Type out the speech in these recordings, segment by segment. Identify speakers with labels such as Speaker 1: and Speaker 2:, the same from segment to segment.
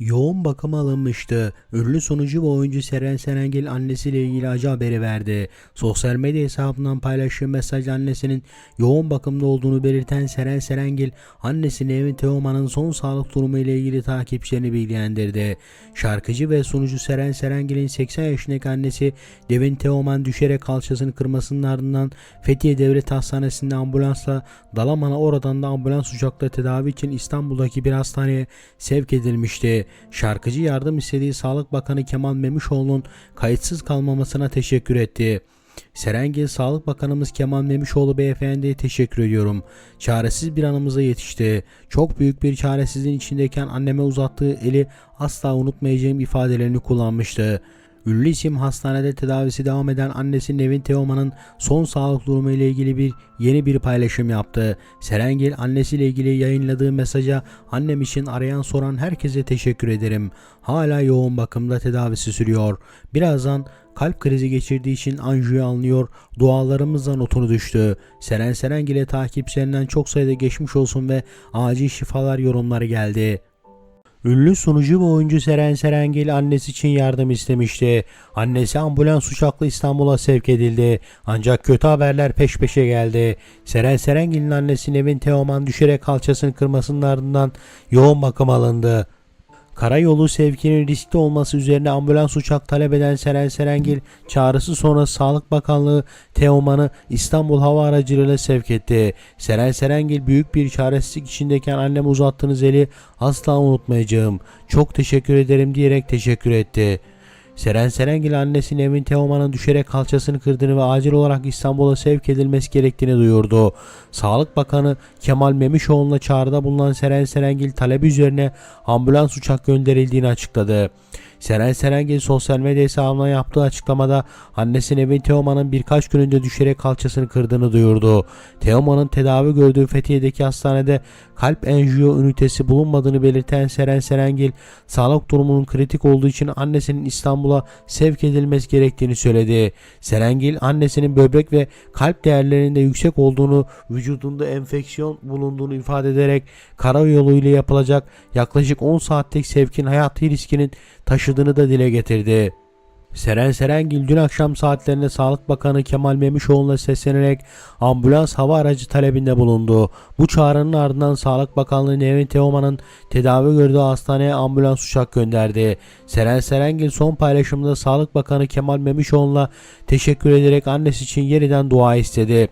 Speaker 1: Yoğun bakıma alınmıştı. Ünlü sonucu ve oyuncu Seren Serengil annesiyle ilgili acı haberi verdi. Sosyal medya hesabından paylaştığı mesaj annesinin yoğun bakımda olduğunu belirten Seren Serengil, annesini Evin Teoman'ın son sağlık durumu ile ilgili takipçilerini bilgilendirdi. Şarkıcı ve sunucu Seren Serengil'in 80 yaşındaki annesi Devin Teoman düşerek kalçasını kırmasının ardından Fethiye Devlet Hastanesi'nde ambulansla Dalaman'a oradan da ambulans uçakla tedavi için İstanbul'daki bir hastaneye sevk edilmişti. Şarkıcı yardım istediği Sağlık Bakanı Kemal Memişoğlu'nun kayıtsız kalmamasına teşekkür etti. Serengil Sağlık Bakanımız Kemal Memişoğlu beyefendiye teşekkür ediyorum. Çaresiz bir anımıza yetişti. Çok büyük bir çaresizliğin içindeyken anneme uzattığı eli asla unutmayacağım ifadelerini kullanmıştı. Ünlü isim hastanede tedavisi devam eden annesi Nevin Teoman'ın son sağlık durumu ile ilgili bir yeni bir paylaşım yaptı. Serengil annesiyle ilgili yayınladığı mesaja annem için arayan soran herkese teşekkür ederim. Hala yoğun bakımda tedavisi sürüyor. Birazdan kalp krizi geçirdiği için anjiyo alınıyor. Dualarımızla notunu düştü. Seren Serengil'e takipçilerinden çok sayıda geçmiş olsun ve acil şifalar yorumları geldi. Ünlü sunucu ve oyuncu Seren Serengil annesi için yardım istemişti. Annesi ambulans uçakla İstanbul'a sevk edildi. Ancak kötü haberler peş peşe geldi. Seren Serengil'in annesi Nevin Teoman düşerek kalçasını kırmasının ardından yoğun bakım alındı. Karayolu sevkinin riskli olması üzerine ambulans uçak talep eden Seren Serengil çağrısı sonrası Sağlık Bakanlığı Teoman'ı İstanbul Hava Aracılığıyla sevk etti. Seren Serengil büyük bir çaresizlik içindeyken anneme uzattığınız eli asla unutmayacağım. Çok teşekkür ederim diyerek teşekkür etti. Seren Serengil annesinin Evin Teoman'ın düşerek kalçasını kırdığını ve acil olarak İstanbul'a sevk edilmesi gerektiğini duyurdu. Sağlık Bakanı Kemal Memişoğlu'na çağrıda bulunan Seren Serengil talebi üzerine ambulans uçak gönderildiğini açıkladı. Seren Serengil sosyal medya hesabına yaptığı açıklamada annesinin Evin Teoman'ın birkaç gün önce düşerek kalçasını kırdığını duyurdu. Teoman'ın tedavi gördüğü Fethiye'deki hastanede kalp enjiyo ünitesi bulunmadığını belirten Seren Serengil, sağlık durumunun kritik olduğu için annesinin İstanbul'a sevk edilmesi gerektiğini söyledi. Serengil, annesinin böbrek ve kalp değerlerinde yüksek olduğunu, vücudunda enfeksiyon bulunduğunu ifade ederek karayoluyla yapılacak yaklaşık 10 saatlik sevkin hayati riskinin taşıdığını da dile getirdi. Seren Serengil dün akşam saatlerinde Sağlık Bakanı Kemal Memişoğlu'na seslenerek ambulans hava aracı talebinde bulundu. Bu çağrının ardından Sağlık Bakanlığı Nevin Teoman'ın tedavi gördüğü hastaneye ambulans uçak gönderdi. Seren Serengil son paylaşımında Sağlık Bakanı Kemal Memişoğlu'na teşekkür ederek annesi için yeniden dua istedi.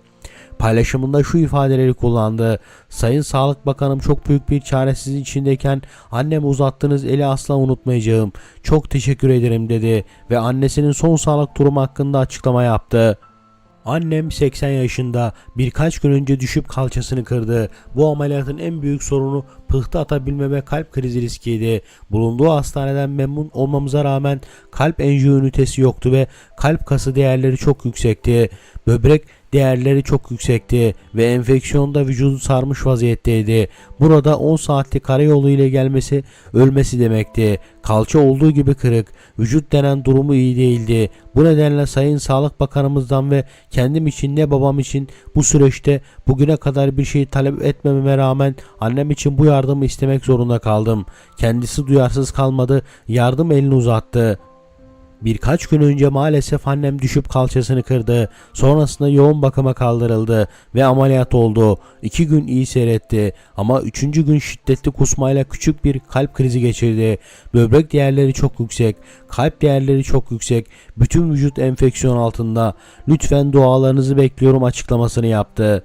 Speaker 1: Paylaşımında şu ifadeleri kullandı. Sayın Sağlık Bakanım çok büyük bir çaresizliğin içindeyken anneme uzattığınız eli asla unutmayacağım. Çok teşekkür ederim dedi ve annesinin son sağlık durumu hakkında açıklama yaptı. Annem 80 yaşında birkaç gün önce düşüp kalçasını kırdı. Bu ameliyatın en büyük sorunu pıhtı atabilme ve kalp krizi riskiydi. Bulunduğu hastaneden memnun olmamıza rağmen kalp enjiyo ünitesi yoktu ve kalp kası değerleri çok yüksekti. Böbrek değerleri çok yüksekti ve enfeksiyonda vücudu sarmış vaziyetteydi. Burada 10 saatlik karayolu ile gelmesi ölmesi demekti. Kalça olduğu gibi kırık, vücut denen durumu iyi değildi. Bu nedenle Sayın Sağlık Bakanımızdan ve kendim için ne babam için bu süreçte bugüne kadar bir şey talep etmememe rağmen annem için bu yardımı istemek zorunda kaldım. Kendisi duyarsız kalmadı, yardım elini uzattı. Birkaç gün önce maalesef annem düşüp kalçasını kırdı. Sonrasında yoğun bakıma kaldırıldı ve ameliyat oldu. İki gün iyi seyretti ama üçüncü gün şiddetli kusmayla küçük bir kalp krizi geçirdi. Böbrek değerleri çok yüksek, kalp değerleri çok yüksek, bütün vücut enfeksiyon altında. Lütfen dualarınızı bekliyorum açıklamasını yaptı.